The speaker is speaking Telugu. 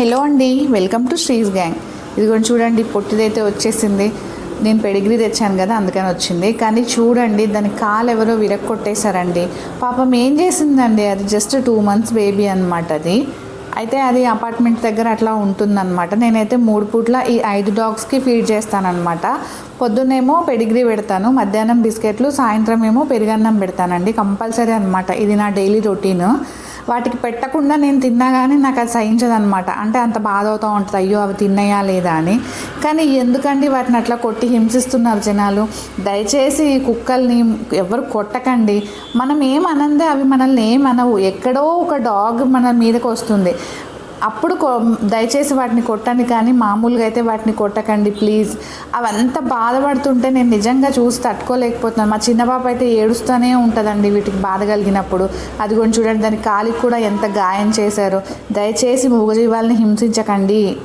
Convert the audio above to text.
హలో అండి వెల్కమ్ టు శ్రీస్ గ్యాంగ్. ఇదిగోండి చూడండి పొట్టిదైతే వచ్చేసింది. నేను పెడిగ్రీ తెచ్చాను కదా అందుకని వచ్చింది. కానీ చూడండి దాని కాలు ఎవరో విరక్కొట్టేశారండి. పాపం ఏం చేసిందండి అది జస్ట్ టూ మంత్స్ బేబీ అనమాట అది. అయితే అది అపార్ట్మెంట్ దగ్గర అట్లా ఉంటుందన్నమాట. నేనైతే మూడు పూట్ల ఈ ఐదు డాగ్స్కి ఫీడ్ చేస్తానన్నమాట. పొద్దున్నేమో పెడిగ్రీ పెడతాను మధ్యాహ్నం బిస్కెట్లు సాయంత్రం ఏమో పెరుగన్నం పెడతానండి కంపల్సరీ అనమాట ఇది నా డైలీ రొటీన్ వాటికి పెట్టకుండా నేను తిన్నా కానీ నాకు అది సహించదనమాట అంటే అంత బాధ అవుతూ ఉంటుంది అయ్యో అవి తిన్నాయా లేదా అని. కానీ ఎందుకండి వాటిని అట్లా కొట్టి హింసిస్తున్నారు జనాలు? దయచేసి ఈ కుక్కల్ని ఎవరు కొట్టకండి. మనం ఏమనందే అవి మనల్ని ఏమనవు ఎక్కడో ఒక డాగ్ మన మీదకి వస్తుంది. అప్పుడు దయచేసి వాటిని కొట్టండి కానీ మామూలుగా అయితే వాటిని కొట్టకండి ప్లీజ్. అవంత బాధపడుతుంటే నేను నిజంగా చూసి తట్టుకోలేకపోతున్నాను. మా చిన్న పాప అయితే ఏడుస్తూనే ఉంటుందండి వీటికి బాధ కలిగినప్పుడు. అది కూడా చూడండి దాని కాలికి కూడా ఎంత గాయం చేశారు. దయచేసి మూగజీవాలని హింసించకండి.